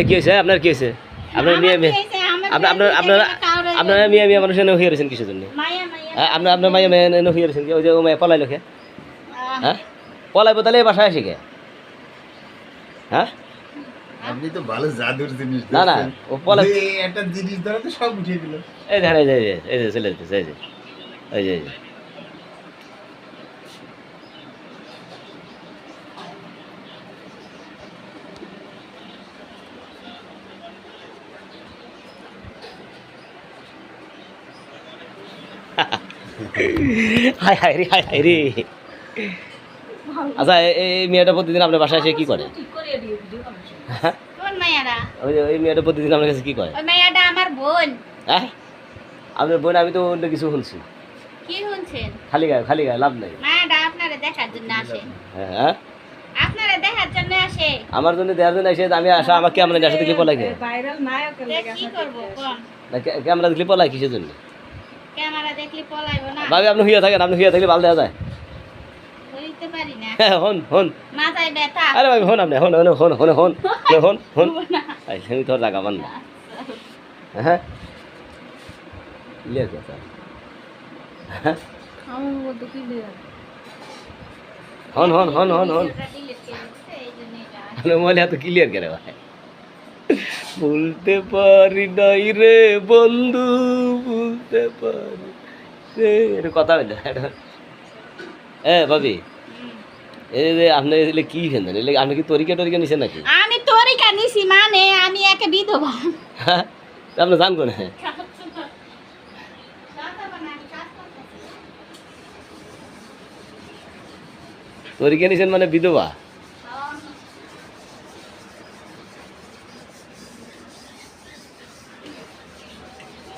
কি হয়েছে? আপনার কি হয়েছে? আপনার মেয়ে মেয়ে আপনার আপনার আপনার মেয়ে মেয়ে মানুষ এনে হয়ে রয়েছেন কিসের জন্য? হ্যাঁ, আপনার আপনার মাইয়া মেয়ে এনে হয়ে রয়েছেন কি? ওই যে ও মেয়ে পলাই লোকে হ্যাঁ? পলাইবো তাহলে এই বাসায় আসি হ্যাঁ? আপনি তো ভালো জাদুর জিনিস না, না, ও যে একটা জিনিস ধরে তো সব উঠিয়ে দিল। এই যে এই যে এই যে চলে যেতেছে এই যে এই যে। হাই হাই রে হাই হাই রে। আচ্ছা এই- মেয়েটা প্রতিদিন আপনার বাসায় এসে কি করে? হ্যাঁ? ওই মেয়েটা প্রতিদিন আপনার কাছে কি করে? আমার বোন। হ্যাঁ? আপনার বোন আমি তো অন্য কিছু শুনছি। কি শুনছেন? খালি গায়ে খালি গায়ে লাভ নাই। মায়াটা আপনারে দেখার জন্য আসে। হ্যাঁ হ্যাঁ? দেখার জন্য আসে। আমার জন্য জন্য আমি আসা আমাকে আমরা কি করব কোন? ক্যামেরা দেখলে পলাই কিসের জন্য? ক্যামেরা দেখলে পলাইবো না। ভাবি আপনি হুইয়া থাকেন আপনি হুইয়া থাকলে ভালো দেওয়া যায়। হইতে পারি না। হ্যাঁ হন হন। মাথায় ব্যথা। আরে ভাবি হন আপনি হন হন হন হন হন হন হন আই আমি তোর রাগাবান না হ্যাঁ। লিয়া কথা হ্যাঁ। আমার বলতে কি লিয়া হন হন হন হন হন। মোবাইল এত ক্লিয়ার করে ভাই। বলতে পারি নাই রে বন্ধু বলতে পারি রে। এটা কথা বলতে এ ভাবি। এই আপনি এগুলো কি ফেলেন এগুলো আপনি কি তরিকা টরিকা নিছেন নাকি? আমি তরিকা নিছি মানে আমি একে বিধবা। হ্যাঁ আপনি জান কোনে? তরিকা নিছেন মানে বিধবা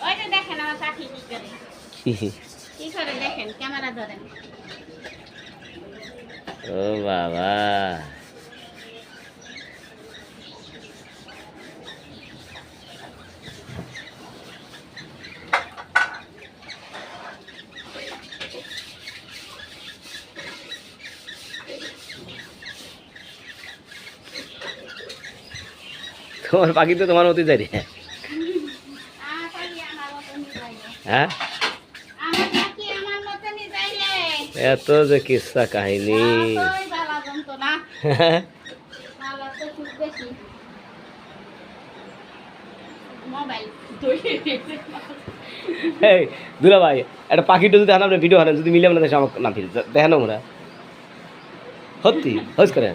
ওইটা দেখেন আমার পাখি কি করে কি করে দেখেন ক্যামেরা ধরেন ও বাবা তোমার পাখি তো তোমার মতোই যাই রে। হ্যাঁ? এত যে কিসা কাহিনী। হ্যাঁ? দুলা ভাই একটা পাখিটা যদি হানা ভিডিও হারেন যদি মিলে আপনাদের আমার না ফিরে দেখেন আমরা সত্যি হোস করেন